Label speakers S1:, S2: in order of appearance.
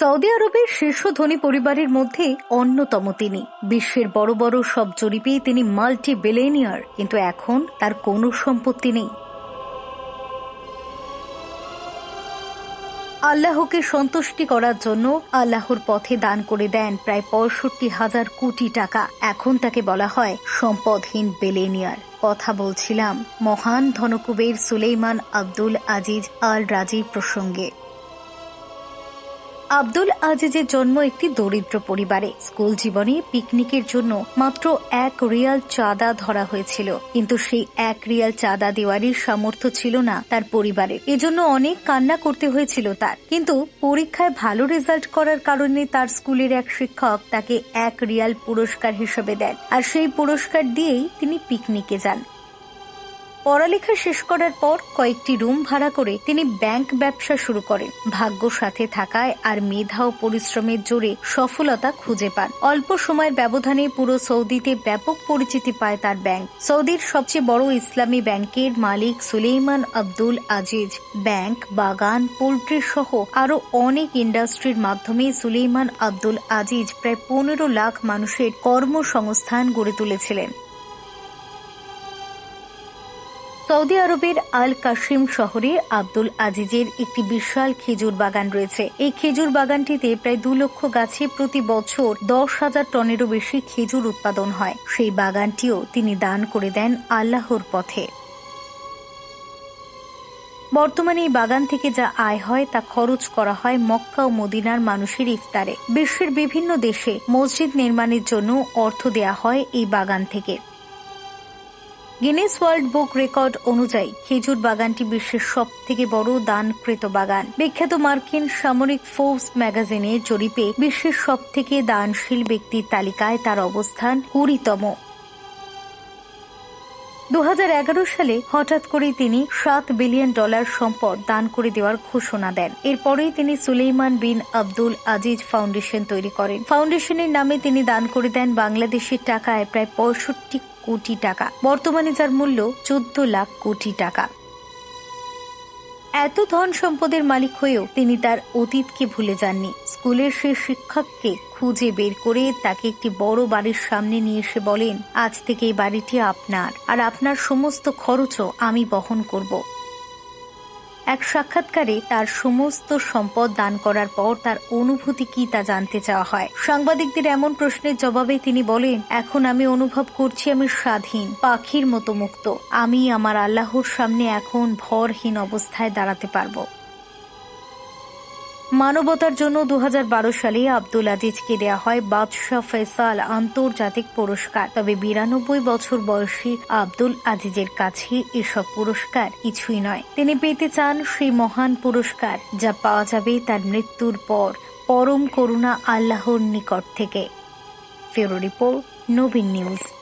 S1: Saudi আরবের শীর্ষ ধনী পরিবারের মধ্যে অন্যতম তিনি। বিশ্বের বড় বড় সব জরিপে তিনি মাল্টি বিলেনিয়ার কিন্তু এখন তার কোনো সম্পত্তি নেই। আল্লাহকে সন্তুষ্টি করার জন্য আল্লাহর পথে দান করে দেন প্রায় পঁয়ষট্টি হাজার কোটি টাকা। এখন তাকে বলা হয় সম্পদহীন বেলেনিয়ার। কথা বলছিলাম মহান ধনকুবের সুলেইমান আব্দুল আজিজ আল রাজি প্রসঙ্গে। আব্দুল আজিজের জন্ম একটি দরিদ্র পরিবারে। স্কুল জীবনে পিকনিকের জন্য মাত্র এক রিয়াল চাঁদা ধরা হয়েছিল। কিন্তু সেই এক রিয়াল চাঁদা দেওয়ারই সামর্থ্য ছিল না তার পরিবারের। এজন্য অনেক কান্না করতে হয়েছিল তার। কিন্তু পরীক্ষায় ভালো রেজাল্ট করার কারণে তার স্কুলের এক শিক্ষক তাকে এক রিয়াল পুরস্কার হিসেবে দেন। আর সেই পুরস্কার দিয়েই তিনি পিকনিকে যান। পড়ালেখা শেষ করার পর কয়েকটি রুম ভাড়া করে তিনি ব্যাংক ব্যবসা শুরু করেন। ভাগ্য সাথে থাকায় আর মেধা ও পরিশ্রমের জোরে সফলতা খুঁজে পান। অল্প সময়ের ব্যবধানে পুরো সৌদিতে ব্যাপক পরিচিতি পায় তার ব্যাংক। সৌদির সবচেয়ে বড় ইসলামী ব্যাংকের মালিক সুলেইমান আব্দুল আজিজ ব্যাংক, বাগান, পোল্ট্রি সহ আরও অনেক ইন্ডাস্ট্রির মাধ্যমে সুলেইমান আব্দুল আজিজ প্রায় পনেরো লাখ মানুষের কর্মসংস্থান গড়ে তুলেছিলেন। সৌদি আরবের আল কাশিম শহরে আব্দুল আজিজের একটি বিশাল খেজুর বাগান রয়েছে। এই খেজুর বাগানটিতে প্রায় দু লক্ষ গাছে প্রতি বছর দশ হাজার টনেরও বেশি খেজুর উৎপাদন হয়। সেই বাগানটিও তিনি দান করে দেন আল্লাহর পথে। বর্তমানে এই বাগান থেকে যা আয় হয় তা খরচ করা হয় মক্কা ও মদিনার মানুষের ইফতারে। বিশ্বের বিভিন্ন দেশে মসজিদ নির্মাণের জন্য অর্থ দেয়া হয় এই বাগান থেকে। গিনেস ওয়ার্ল্ড বুক রেকর্ড অনুযায়ী খেজুর বাগানটি বিশ্বের সব থেকে বড় দানকৃত বাগান। বিখ্যাত মার্কিন সামরিক ফোর্স ম্যাগাজিনের জরিপে বিশ্বের সব থেকে দানশীল ব্যক্তির তালিকায় তার অবস্থান কুড়িতম। দু হাজার এগারো সালে হঠাৎ করেই তিনি সাত বিলিয়ন ডলার সম্পদ দান করে দেওয়ার ঘোষণা দেন। এরপরেই তিনি Sulaiman bin Abdul Aziz foundation তৈরি করেন। ফাউন্ডেশনের নামে তিনি দান করে দেন বাংলাদেশের টাকায় প্রায় পঁয়ষট্টি কোটি টাকা। বর্তমানে যার মূল্য চোদ্দ লাখ কোটি টাকা। এত ধন সম্পদের মালিক হয়েও তিনি তার অতীতকে ভুলে যাননি। স্কুলের সেই শিক্ষককে খুঁজে বের করে তাকে একটি বড় বাড়ির সামনে নিয়ে এসে বলেন, আজ থেকে এই বাড়িটি আপনার, আর আপনার সমস্ত খরচও আমি বহন করব। এক সাক্ষাৎকারে তার সমস্ত সম্পদ দান করার পর তার অনুভূতি কি তা জানতে চাওয়া হয়। সাংবাদিকদের এমন প্রশ্নের জবাবে তিনি বলেন, এখন আমি অনুভব করছি আমি স্বাধীন, পাখির মতো মুক্ত। আমি আমার আল্লাহর সামনে এখন ভরহীন অবস্থায় দাঁড়াতে পারব। মানবতার জন্য দু হাজার বারো সালে আব্দুল আজিজকে দেয়া হয় বাদশাহ ফেসাল আন্তর্জাতিক পুরস্কার। তবে বিরানব্বই বছর বয়সী আব্দুল আজিজের কাছে এসব পুরস্কার কিছুই নয়। তিনি পেতে চান সেই মহান পুরস্কার যা পাওয়া যাবে তার মৃত্যুর পর। পরম করুণা আল্লাহর নিকট থেকে। ফেরো রিপোর্ট, নবীন নিউজ।